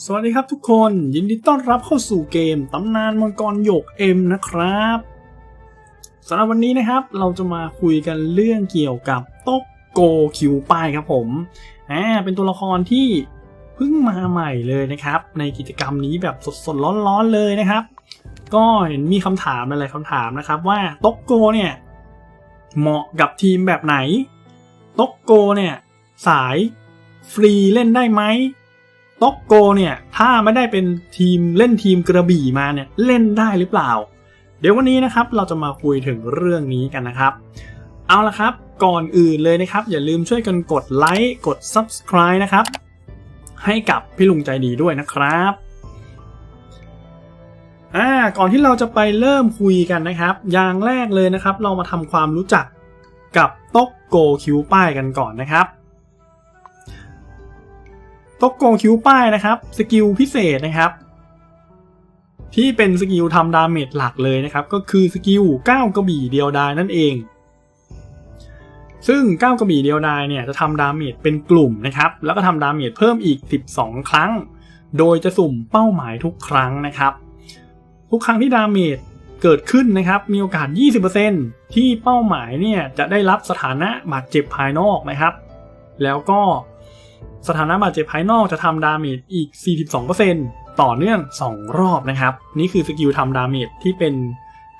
สวัสดีครับทุกคน ยินดีต้อนรับเข้าสู่เกมตำนานมังกรหยกเอ็มนะครับสำหรับวันนี้นะครับเราจะมาคุยกันเรื่องเกี่ยวกับโต๊กโกคิวป้ายครับผมอ่าเป็นตัวละครที่เพิ่งมาใหม่เลยนะครับ ในกิจกรรมนี้แบบสดๆร้อนๆเลยนะครับ ก็เห็นมีคำถามหลายๆคำถามนะครับว่าโต๊กโกเนี่ยเหมาะกับทีมแบบไหนโต๊กโกเนี่ยสายฟรีเล่นได้ไหม ต็อกโกเนี่ยถ้าไม่ได้เป็นทีมเล่นทีมกระบี่มาเนี่ยเล่นได้หรือเปล่า เดี๋ยววันนี้นะครับเราจะมาคุยถึงเรื่องนี้กันนะครับ เอาละครับก่อนอื่นเลยนะครับ อย่าลืมช่วยกันกดไลค์กด Subscribe นะครับ ให้กับพี่ลุงใจดีด้วยนะครับอ่าก่อนที่เราจะไปเริ่มคุยกันนะครับ อย่างแรกเลยนะครับ เรามาทำความรู้จักกับต็อกโกคิวป้ายกันก่อนนะครับ ตกโกคิวป้ายนะครับ สกิลพิเศษนะครับ ที่เป็นสกิลทำดาเมจหลักเลยนะครับ ก็คือสกิล9กระบี่เดียวดายนั่นเอง ซึ่ง9กระบี่เดียวดายเนี่ยจะทำดาเมจเป็นกลุ่มนะครับ แล้วก็ทำดาเมจเพิ่มอีก 12 ครั้ง โดยจะสุ่มเป้าหมายทุกครั้งนะครับ ทุกครั้งที่ดาเมจเกิดขึ้นนะครับ มีโอกาส 20%ที่เป้าหมายเนี่ยจะได้รับสถานะบาดเจ็บภายนอกนะครับ แล้วก็ สถานะบาดเจ็บภายนอกจะทำดาเมจอีก 42%ต่อเนื่อง 2 รอบนะครับ นี่คือสกิลทำดาเมจที่เป็น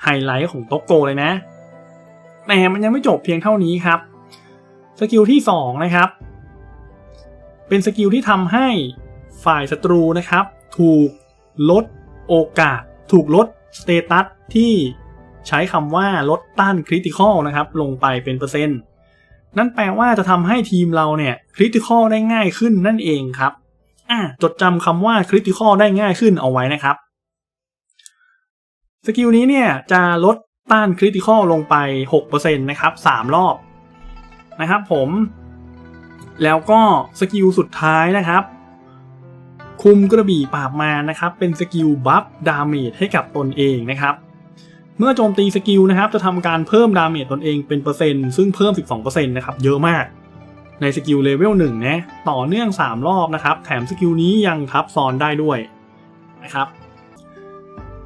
ไฮไลท์ของโตโกเลยนะ แต่มันยังไม่จบเพียงเท่านี้ครับ สกิลที่ 2 นะครับ เป็นสกิลที่ทำให้ฝ่ายศัตรูนะครับ ถูกลดโอกาส ถูกลดสเตตัสที่ใช้คำว่าลดต้านคริติคอลนะครับ ลงไปเป็นเปอร์เซ็นต์ นั่นแปลว่าจะทำให้ทีมเราเนี่ยคริติคอลได้ง่ายขึ้นนั่นเองครับอะจดจำคำว่าคริติคอลได้ง่ายขึ้นเอาไว้นะครับสกิลนี้เนี่ยจะลดต้านคริติคอลลงไป 6%นะครับ3รอบนะครับผม แล้วก็สกิลสุดท้ายนะครับ คุมกระบี่ปราบมานะครับ เป็นสกิลบัฟดาเมจให้กับตนเองนะครับ มื่อโจมตีสกิลนะครับจะทำการเพิ่มดาเมจตนเองเป็นเปอร์เซ็นต์ซึ่งเพิ่ม 12%นะครับเยอะมากในสกิลเลเวล1นะต่อเนื่อง 3 รอบนะครับ แถมสกิลนี้ยังทับซ้อนได้ด้วยนะครับ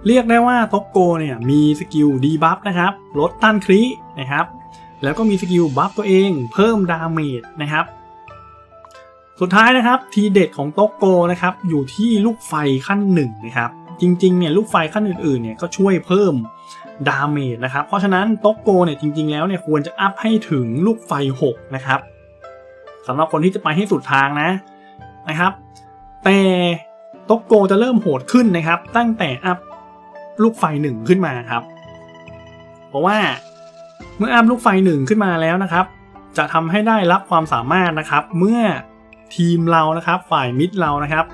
เรียกได้ว่าท็อกโกเนี่ยมีสกิลดีบัฟนะครับ ลดต้านครินะครับ แล้วก็มีสกิลบัฟตัวเองเพิ่มดาเมจนะครับ สุดท้ายนะครับทีเด็ดของโต๊กโกนะครับอยู่ที่ลูกไฟขั้นหนึ่งนะครับ จริงๆเนี่ยลูกไฟขั้นอื่นๆเนี่ยก็ช่วยเพิ่ม ดาเมจนะครับ เพราะฉะนั้นโต๊กโกเนี่ยจริง ๆ แล้วเนี่ยควรจะอัพให้ถึงลูกไฟ 6 นะครับสำหรับคนที่จะไปให้สุดทางนะนะครับ แต่โต๊กโกจะเริ่มโหดขึ้นนะครับ ตั้งแต่อัพลูกไฟหนึ่งขึ้นมาครับ เพราะว่าเมื่ออัพลูกไฟหนึ่งขึ้นมาแล้วนะครับ จะทำให้ได้รับความสามารถนะครับ เมื่อทีมเรานะครับ ฝ่ายมิดเรานะครับ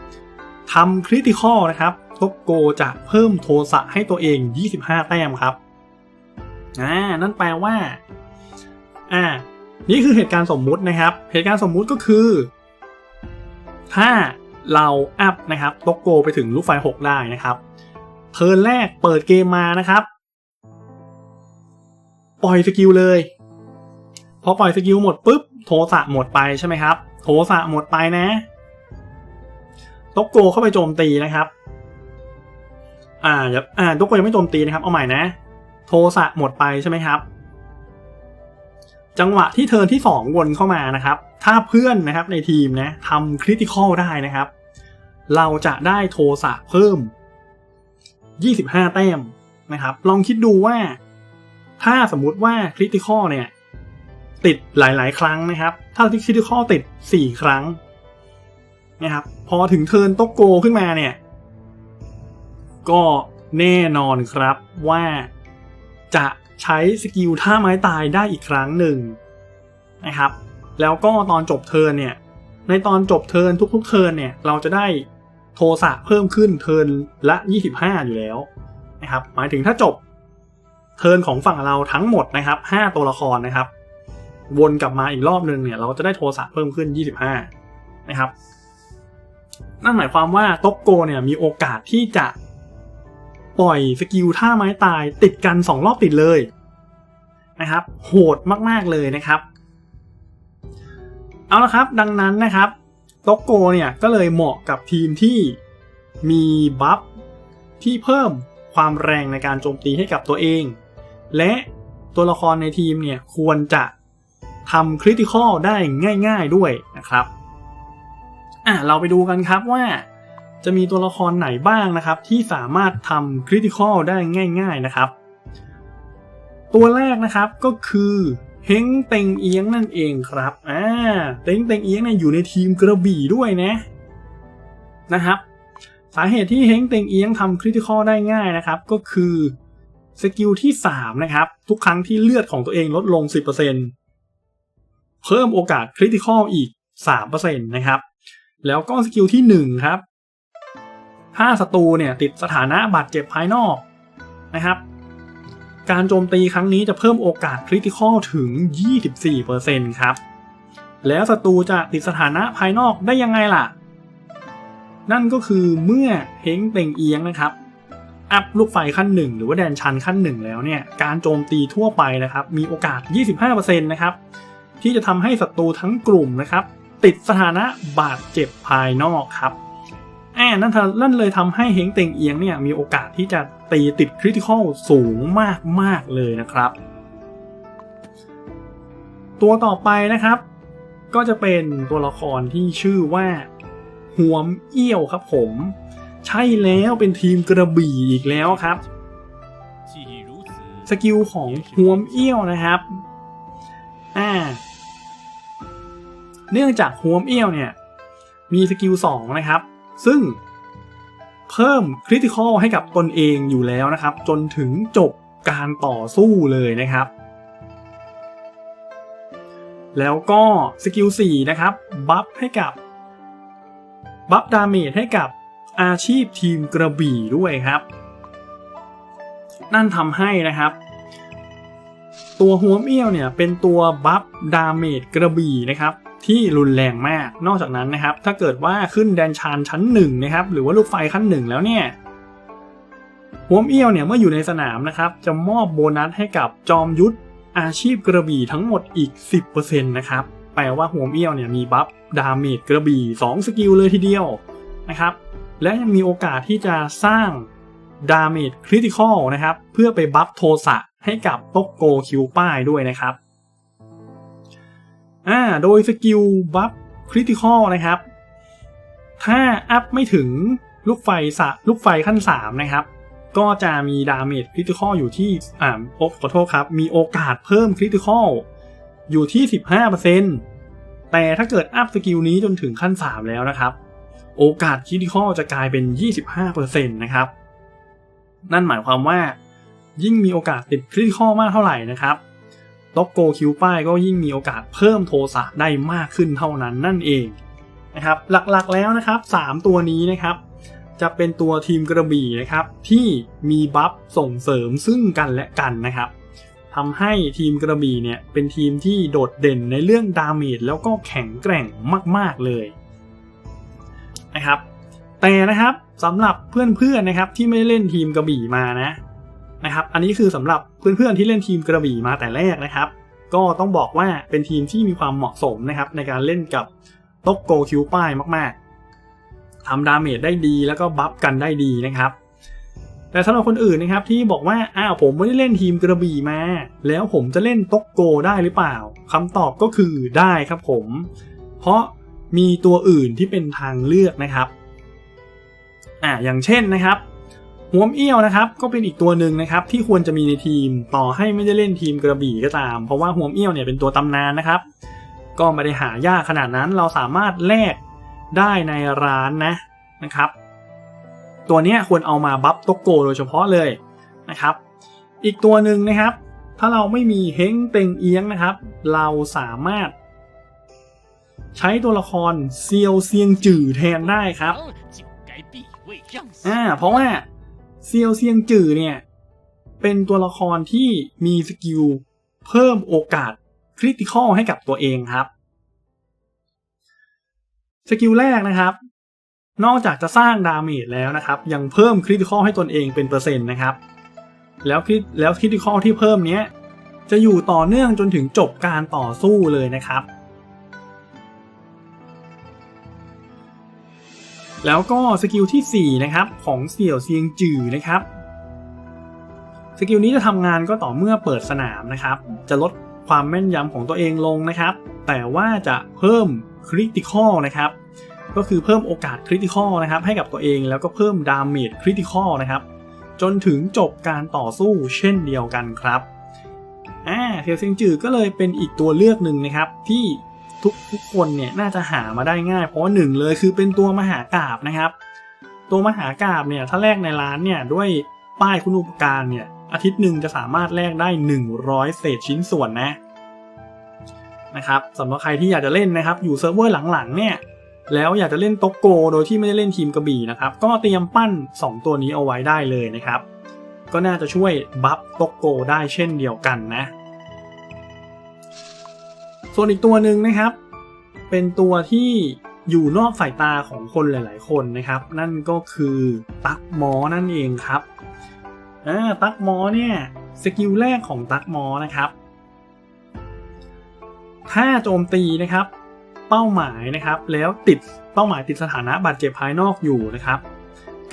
ทำคริติคอลนะครับ โตโกจะเพิ่มโทสะให้ตัวเอง 25 แต้มครับอ่านั่นแปลว่าอ่านี่คือเหตุการณ์สมมุตินะครับ เหตุการณ์สมมุติก็คือ ถ้าเราอัพนะครับโตโกไปถึงลูกไฟ 6 ได้นะครับ เทิร์นแรกเปิดเกมมานะครับ ปล่อยสกิลเลย พอปล่อยสกิลหมดปุ๊บ โทสะหมดไปใช่ไหมครับ โทสะหมดไปนะตกโกเข้าไปโจมตีนะครับ อ่าอย่าอ่าตกโกยังไม่โจมตีนะครับเอาใหม่นะ โทสะหมดไปใช่ไหมครับ จังหวะที่เทิร์นที่สองวนเข้ามานะครับ ถ้าเพื่อนนะครับในทีมนะทำคริติคอลได้นะครับ เราจะได้โทสะเพิ่ม 25 แต้มนะครับ ลองคิดดูว่า ถ้าสมมุติว่าคริติคอลเนี่ย ติดหลาย ๆ ครั้งนะครับ ถ้าที่คริติคอลติด 4 ครั้งนะครับ พอถึงเทิร์นโตโกขึ้นมาเนี่ย ก็แน่นอนครับว่าจะใช้สกิลท่าไม้ตายได้อีกครั้งหนึ่งนะครับ แล้วก็ตอนจบเทิร์นเนี่ย ในตอนจบเทิร์นทุกๆเทิร์นเนี่ย เราจะได้โทสะเพิ่มขึ้นเทิร์นละ 25 อยู่แล้วนะครับ หมายถึงถ้าจบเทิร์นของฝั่งเราทั้งหมดนะครับ 5 ตัวละครนะครับ วนกลับมาอีกรอบหนึ่งเนี่ย เราจะได้โทสะเพิ่มขึ้น 25 นะครับ นั่นหมายความว่าโตกโกเนี่ยมีโอกาสที่จะ ปล่อยสกิลท่าไม้ตายติดกัน 2 รอบติดเลยนะครับ โหดมากๆเลยนะครับ เอาละครับ ดังนั้นนะครับโตโกเนี่ยก็เลยเหมาะกับทีมที่มีบัฟที่เพิ่มความแรงในการโจมตีให้กับตัวเอง และตัวละครในทีมเนี่ยควรจะทำคริติคอลได้ง่ายๆด้วยนะครับ อะเราไปดูกันครับว่า จะมีตัวละครไหนบ้างนะครับ ที่สามารถทำคริติคอลได้ง่าย ๆนะครับ ตัวแรกนะครับก็คือเฮงเต็งเอียงนั่นเองครับอ่าเต็งเต็งเอียงเนี่ยอยู่ในทีมกระบี่ด้วยนะนะครับ สาเหตุที่เฮงเต็งเอียงทำคริติคอลได้ง่ายนะครับ ก็คือสกิลที่3นะครับ ทุกครั้งที่เลือดของตัวเองลดลง 10%เพิ่มโอกาสคริติคอลอีก3%นะครับ แล้วก็สกิลที่1ครับ ถ้าศัตรูเนี่ยติดสถานะบาดเจ็บภายนอกนะครับ การโจมตีครั้งนี้จะเพิ่มโอกาสคริติคอลถึง 24%ครับ แล้วศัตรูจะติดสถานะภายนอกได้ยังไงล่ะ นั่นก็คือเมื่อเฮงเต็งเอียงนะครับอัพลูกไฟขั้นหนึ่งหรือว่าแดนชันขั้นหนึ่งแล้วเนี่ยการโจมตีทั่วไปนะครับ มีโอกาส 25%นะครับ ที่จะทำให้ศัตรูทั้งกลุ่มนะครับ ติดสถานะบาดเจ็บภายนอกครับ อนนั่นนั่นเลยทำให้เฮงเต็งเอียงเนี่ยมีโอกาสที่จะตีติดคริติคอลสูงมากๆเลยนะครับ ตัวต่อไปนะครับ ก็จะเป็นตัวละครที่ชื่อว่าหวมเอี้ยวครับผม ใช่แล้วเป็นทีมกระบี่อีกแล้วครับสกิลของหวมเอี้ยวนะครับอ่าเนื่องจากหวมเอี้ยวเนี่ยมีสกิล2นะครับ ซึ่งเพิ่มคริติคอลให้กับตนเองอยู่แล้วนะครับ จนถึงจบการต่อสู้เลยนะครับ แล้วก็สกิล4นะครับบัฟให้กับบัฟดาเมจให้กับอาชีพทีมกระบี่ด้วยครับ นั่นทำให้นะครับ ตัวหัวเมี่ยวเนี่ยเป็นตัวบัฟดาเมจกระบี่นะครับ ที่รุนแรงมาก นอกจากนั้นนะครับ ถ้าเกิดว่าขึ้นแดนชานชั้นหนึ่งนะครับ หรือว่าลูกไฟขั้นหนึ่งแล้วเนี่ยหัวเอี้ยวเนี่ยเมื่ออยู่ในสนามนะครับ จะมอบโบนัสให้กับจอมยุทธอาชีพกระบี่ทั้งหมดอีก 10%นะครับ แปลว่าหัวเอี้ยวเนี่ยมีบัฟดาเมจกระบี่ 2 สกิลเลยทีเดียวนะครับ และยังมีโอกาสที่จะสร้างดาเมจคริติคอลนะครับ เพื่อไปบัฟโทสะให้กับตกโกคิวป้ายด้วยนะครับ อ่าโดยสกิลบัฟคริติคอลนะครับ ถ้าอัพไม่ถึงลูกไฟสะลูกไฟขั้น 3 นะครับ ก็จะมีดาเมจคริติคอลอยู่ที่อ่าขอโทษครับ มีโอกาสเพิ่มคริติคอลอยู่ที่ 15%แต่ถ้าเกิดอัพสกิลนี้จนถึงขั้น 3 แล้วนะครับ โอกาสคริติคอลจะกลายเป็น 25%นะครับ นั่นหมายความว่ายิ่งมีโอกาสติดคริติคอลมากเท่าไหร่นะครับ ตอกโกคิวป้ายก็ยิ่งมีโอกาสเพิ่มโทสะได้มากขึ้นเท่านั้นนั่นเองนะครับหลักๆแล้วนะครับ 3 ตัวนี้นะครับ จะเป็นตัวทีมกระบี่นะครับ ที่มีบัฟส่งเสริมซึ่งกันและกันนะครับทำให้ทีมกระบี่เนี่ยเป็นทีมที่โดดเด่นในเรื่องดาเมจแล้วก็แข็งแกร่งมาก ๆเลยนะครับแต่นะครับสำหรับเพื่อนๆนะครับที่ไม่ได้เล่นทีมกระบี่มานะ นะครับ อันนี้คือสำหรับเพื่อนๆที่เล่นทีมกระบี่มาแต่แรกนะครับ ก็ต้องบอกว่าเป็นทีมที่มีความเหมาะสมนะครับในการเล่นกับตกโกคิวป้ายมากๆทำดาเมจได้ดีแล้วก็บัฟกันได้ดีนะครับ แต่สำหรับคนอื่นนะครับที่บอกว่าอ้าวผมไม่ได้เล่นทีมกระบี่มา แล้วผมจะเล่นตกโกได้หรือเปล่าคำตอบก็คือได้ครับผม เพราะมีตัวอื่นที่เป็นทางเลือกนะครับอ่าอย่างเช่นนะครับ หัวมเอี้ยวนะครับก็เป็นอีกตัวหนึ่งนะครับที่ควรจะมีในทีมต่อให้ไม่ได้เล่นทีมกระบี่ก็ตาม เพราะว่าหัวมเอี้ยวเนี่ยเป็นตัวตำนานนะครับ ก็ไม่ได้หายากขนาดนั้นเราสามารถแลกได้ในร้านนะนะครับ ตัวนี้ควรเอามาบัฟตกโกโดยเฉพาะเลยนะครับ อีกตัวหนึ่งนะครับ ถ้าเราไม่มีเฮงเต็งเอียงนะครับ เราสามารถ ใช้ตัวละครเซียวเซียงจื่อแทนได้ครับอ่าเพราะว่า เซียวเซียงจื่อเนี่ยเป็นตัวละครที่มีสกิลเพิ่มโอกาสคริติคอลให้กับตัวเองครับ สกิลแรกนะครับ นอกจากจะสร้างดาเมจแล้วนะครับ ยังเพิ่มคริติคอลให้ตนเองเป็นเปอร์เซ็นต์นะครับ แล้วคริแล้วคริติคอลที่เพิ่มเนี้ยจะอยู่ต่อเนื่องจนถึงจบการต่อสู้เลยนะครับ แล้วก็สกิลที่ 4 นะครับ ของเสี่ยวเซียงจือนะครับสกิลนี้จะทำงานก็ต่อเมื่อเปิดสนามนะครับ จะลดความแม่นยำของตัวเองลงนะครับ แต่ว่าจะเพิ่มคริติคอลนะครับ ก็คือเพิ่มโอกาสคริติคอลนะครับ ให้กับตัวเองแล้วก็เพิ่มดาเมจคริติคอลนะครับ จนถึงจบการต่อสู้เช่นเดียวกันครับอ่าเซียวเซียงจือก็เลยเป็นอีกตัวเลือกหนึ่งนะครับที่ ทุกทุกคนเนี่ยน่าจะหามาได้ง่าย เพราะว่าหนึ่งเลยคือเป็นตัวมหากราบนะครับ ตัวมหากราบเนี่ยถ้าแลกในร้านเนี่ยด้วยป้ายคุณอุปการเนี่ยอาทิตย์หนึ่งจะสามารถแลกได้ 100 เศษชิ้นส่วนนะนะครับสำหรับใครที่อยากจะเล่นนะครับ อยู่เซิร์ฟเวอร์หลังๆเนี่ยแล้วอยากจะเล่นโตกโกโดยที่ไม่ได้เล่นทีมกระบี่นะครับ ก็เตรียมปั้น 2 ตัวนี้เอาไว้ได้เลยนะครับ ก็น่าจะช่วยบัฟโตกโกได้เช่นเดียวกันนะ ส่วนอีกตัวหนึ่งนะครับ เป็นตัวที่อยู่นอกสายตาของคนหลาย ๆ คนนะครับ นั่นก็คือตักหมอนั่นเองครับอ่าตักหมอเนี่ยสกิลแรกของตักหมอนะครับ ถ้าโจมตีนะครับ เป้าหมายนะครับ แล้วติดเป้าหมายติดสถานะบาดเจ็บภายนอกอยู่นะครับ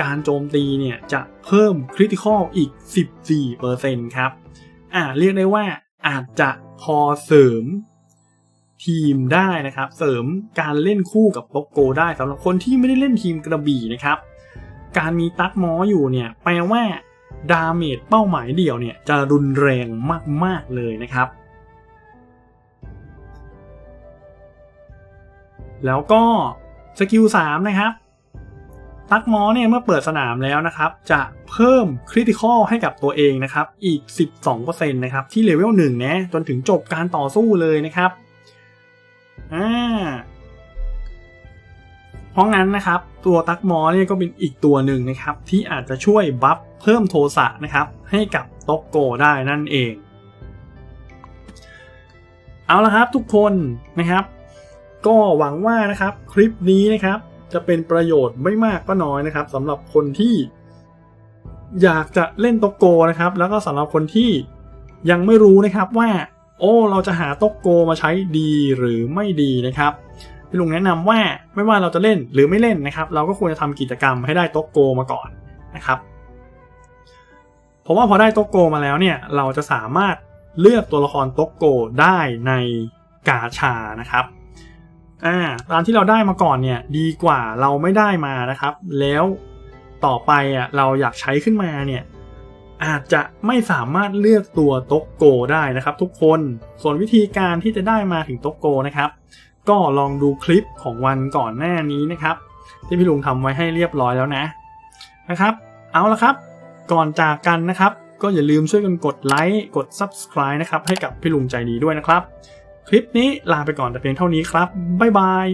การโจมตีเนี่ยจะเพิ่มคริติคอลอีก 14%ครับอ่าเรียกได้ว่าอาจจะพอเสริม ทีมได้นะครับ เสริมการเล่นคู่กับโตโกได้สำหรับคนที่ไม่ได้เล่นทีมกระบี่นะครับ การมีตักมออยู่เนี่ยแปลว่าดาเมจเป้าหมายเดี่ยวเนี่ยจะรุนแรงมาก ๆ เลยนะครับ แล้วก็สกิล3นะครับตักมอเนี่ยเมื่อเปิดสนามแล้วนะครับ จะเพิ่มคริติคอลให้กับตัวเองนะครับ อีก 12%นะครับ ที่เลเวล1นะจนถึงจบการต่อสู้เลยนะครับ อ่าเพราะงั้นนะครับ ตัวตักมอเนี่ยก็เป็นอีกตัวหนึ่งนะครับ ที่อาจจะช่วยบัฟเพิ่มโทสะนะครับ ให้กับโตโกได้นั่นเอง เอาละครับทุกคนนะครับ ก็หวังว่านะครับคลิปนี้นะครับ จะเป็นประโยชน์ไม่มากก็น้อยนะครับสำหรับคนที่ อยากจะเล่นโตโกนะครับ แล้วก็สำหรับคนที่ยังไม่รู้นะครับว่า โอ้ เราจะหาโตโกมาใช้ดีหรือไม่ดีนะครับพี่ลุงแนะนำว่าไม่ว่าเราจะเล่นหรือไม่เล่นนะครับ เราก็ควรจะทำกิจกรรมให้ได้โตโกมาก่อนนะครับเพราะว่าพอได้โตโกมาแล้วเนี่ยเราจะสามารถเลือกตัวละครโตโกได้ในกาชานะครับอ่าตามที่เราได้มาก่อนเนี่ยดีกว่าเราไม่ได้มานะครับ แล้วต่อไปอะเราอยากใช้ขึ้นมาเนี่ย อาจจะไม่สามารถเลือกตัวโตโกได้นะครับ ทุกคนส่วนวิธีการที่จะได้มาถึงโตโกนะครับ ก็ลองดูคลิปของวันก่อนหน้านี้นะครับ ที่พี่ลุงทำไว้ให้เรียบร้อยแล้วนะนะครับ เอาละครับ ก่อนจากกันนะครับ ก็อย่าลืมช่วยกันกดไลค์กด Subscribe นะครับให้กับพี่ลุงใจดีด้วยนะครับ คลิปนี้ลาไปก่อนแต่เพียงเท่านี้ครับบ๊ายบาย